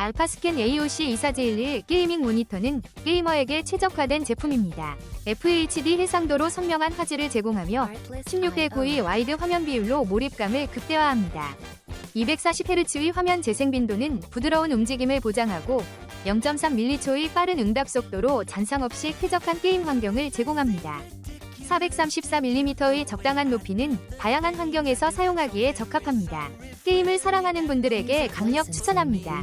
알파스캔 AOC 24J11 게이밍 모니터는 게이머에게 최적화된 제품입니다. FHD 해상도로 선명한 화질을 제공하며 16대 9의 와이드 화면 비율로 몰입감을 극대화합니다. 240Hz의 화면 재생 빈도는 부드러운 움직임을 보장하고 0.3mH의 빠른 응답 속도로 잔상 없이 쾌적한 게임 환경을 제공합니다. 434mm의 적당한 높이는 다양한 환경에서 사용하기에 적합합니다. 게임을 사랑하는 분들에게 강력 추천합니다.